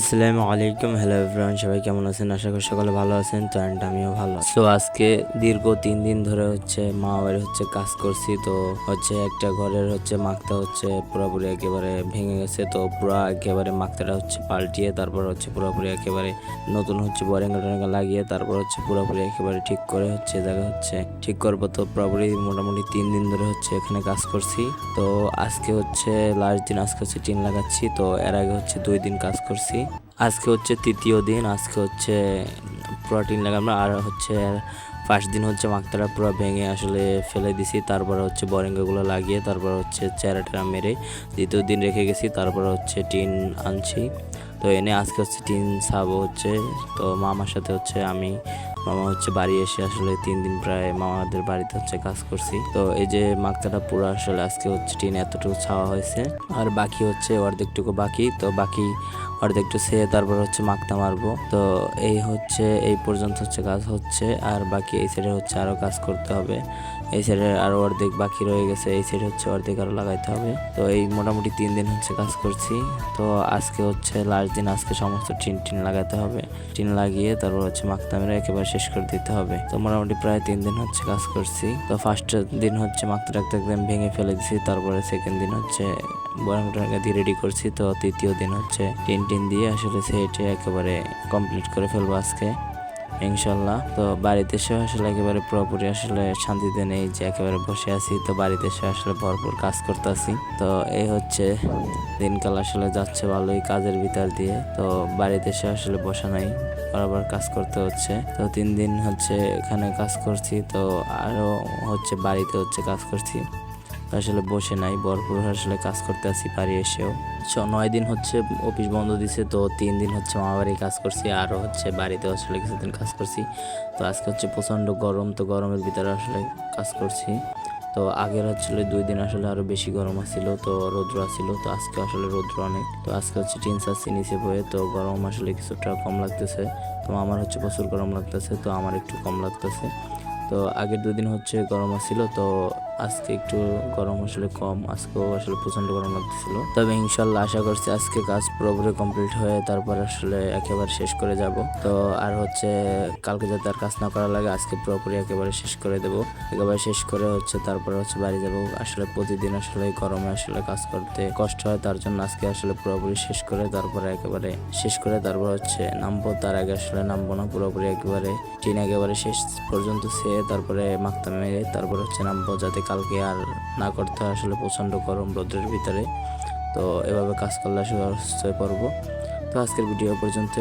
আসসালামু আলাইকুম। Hello everyone সবাই কেমন আছেন? আশা করি সকলে ভালো আছেন। তো অ্যান্ড আমিও ভালো তো আজকে দীর্ঘ তিন দিন ধরে হচ্ছে মা বাড়ি হচ্ছে কাজ করছি। তো হচ্ছে একটা ঘরের হচ্ছে মাকতা হচ্ছে পুরোপুরি একেবারে ভেঙে গেছে। তো পুরো একেবারে মাকতাটা হচ্ছে পাল্টিয়ে তারপর হচ্ছে পুরোপুরি একেবারে নতুন হচ্ছে বরেঙ্গা টরেঙ্গা লাগিয়ে তারপর হচ্ছে পুরোপুরি একেবারে ঠিক করে হচ্ছে জায়গা হচ্ছে ঠিক করব। তো পুরোপুরি মোটামুটি তিন দিন ধরে হচ্ছে এখানে কাজ করছি। তো আজকে হচ্ছে লাস্ট দিন আজকে হচ্ছে টিন লাগাচ্ছি। তো এর আগে হচ্ছে দুই দিন কাজ করছি। আজকে হচ্ছে তৃতীয় দিন, আজকে হচ্ছে পুরো টিন লাগানো আর হচ্ছে ফার্স্ট দিন হচ্ছে মাকতারা পুরো ভেঙে আসলে ফেলে দিছি, তারপরে হচ্ছে বরেঙ্গাগুলো লাগিয়ে তারপর হচ্ছে চেরাটা মেরে দ্বিতীয় দিন রেখে গেছি, তারপর হচ্ছে টিন আনছি। তো এনে আজকে হচ্ছে টিন সাবো হচ্ছে, তো মামার সাথে হচ্ছে আমি মামা হচ্ছে বাড়ি এসে আসলে তিন দিন প্রায় মামাদের বাড়িতে হচ্ছে কাজ করছি। তো এই যে মাকতাটা পুরো আসলে আজকে হচ্ছে টিন এতটুকু ছাওয়া হয়েছে। আর বাকি হচ্ছে অর্ধেকটুকু বাকি, তো বাকি অর্ধেকটু সে তারপর হচ্ছে মাকতা মারবো। তো এই হচ্ছে, এই পর্যন্ত হচ্ছে কাজ হচ্ছে, আর বাকি এই সাইডে হচ্ছে আরও কাজ করতে হবে। এই সাইডে আরও অর্ধেক বাকি রয়ে গেছে, এই সাইডে হচ্ছে অর্ধেক আরও লাগাইতে হবে। তো এই মোটামুটি তিন দিন হচ্ছে কাজ করছি। তো আজকে হচ্ছে লাস্ট দিন আজকে সমস্ত টিন টিন লাগাতে হবে। টিন লাগিয়ে তারপর হচ্ছে মাকতা মেরে একেবারে শেষ করে দিতে হবে। তো মোটামুটি প্রায় তিন দিন হচ্ছে কাজ করছি। তো ফার্স্ট দিন হচ্ছে মাত্র একটা একদম ভেঙে ফেলে দিছি, তারপরে সেকেন্ড দিন হচ্ছে বরংটা দিয়ে রেডি করছি। তো তৃতীয় দিন হচ্ছে টিন টিন দিয়ে আসলে সেটে একেবারে কমপ্লিট করে ফেলব আজকে। ইনশাল্লাহ। তো বাড়িতে এসে আসলে একেবারে পুরোপুরি আসলে শান্তিতে নেই, যে একেবারে বসে আছি। তো বাড়িতে এসে আসলে ভরপুর কাজ করতেছি। তো এই হচ্ছে দিনকাল আসলে যাচ্ছে ভালোই কাজের ভিতর দিয়ে। তো বাড়িতে এসে আসলে বসা নাই, বরাবর কাজ করতে হচ্ছে। তো তিন দিন হচ্ছে এখানে কাজ করছি। তো আরও হচ্ছে বাড়িতে হচ্ছে কাজ করছি। আসলে বসে নাই, ভরপুর আসলে কাজ করতে আসি বাড়ি এসেও। ছ, নয় দিন হচ্ছে অফিস বন্ধ দিছে, তো তিন দিন হচ্ছে মামা বাড়ি কাজ করছি, আরও হচ্ছে বাড়িতে আসলে কিছুদিন কাজ করছি। তো আজকে হচ্ছে প্রচণ্ড গরম, তো গরমের ভিতরে আসলে কাজ করছি। তো আগের হচ্ছিল দুই দিন আসলে আরও বেশি গরম আসছিল তো রৌদ্র আসছিল তো আজকে আসলে রৌদ্র অনেক। তো আজকে হচ্ছে টিন সাসি নিচে বয়ে, তো গরম আসলে কিছুটা কম লাগতেছে। তো আমার হচ্ছে প্রচুর গরম লাগতেছে, তো আমার একটু কম লাগতেছে। তো আগের দুদিন হচ্ছে গরম আসছিল তো আজকে একটু গরম আসলে কম, আজকেও আসলে প্রচণ্ড গরম লাগতেছিল। তবে ইনশাল্লাহ আশা করছি আজকে কাজ পুরোপুরি কমপ্লিট হয়ে তারপর আসলে একেবারে শেষ করে যাব। তো আর হচ্ছে কালকে যাতে আর কাজ না করা লাগে, আজকে পুরোপুরি একেবারে শেষ করে দেব। একেবারে শেষ করে হচ্ছে তারপরে হচ্ছে বাড়ি যাব। আসলে প্রতিদিন আসলে গরমে আসলে কাজ করতে কষ্ট হয়, তার জন্য আজকে আসলে পুরোপুরি শেষ করে তারপরে একেবারে শেষ করে তারপর হচ্ছে নামবো। তার আগে আসলে নামবো না, পুরোপুরি একেবারে টিন একেবারে শেষ পর্যন্ত সে তারপরে মাখতা মেরে তারপর হচ্ছে নামবো যাতে কালকে আর না করতে আসলে প্রচণ্ড গরম রোদ্রের ভিতরে। তো এভাবে কাজ করলে আসলে অসুস্থ হয়ে পড়ব। তো আজকের ভিডিও পর্যন্ত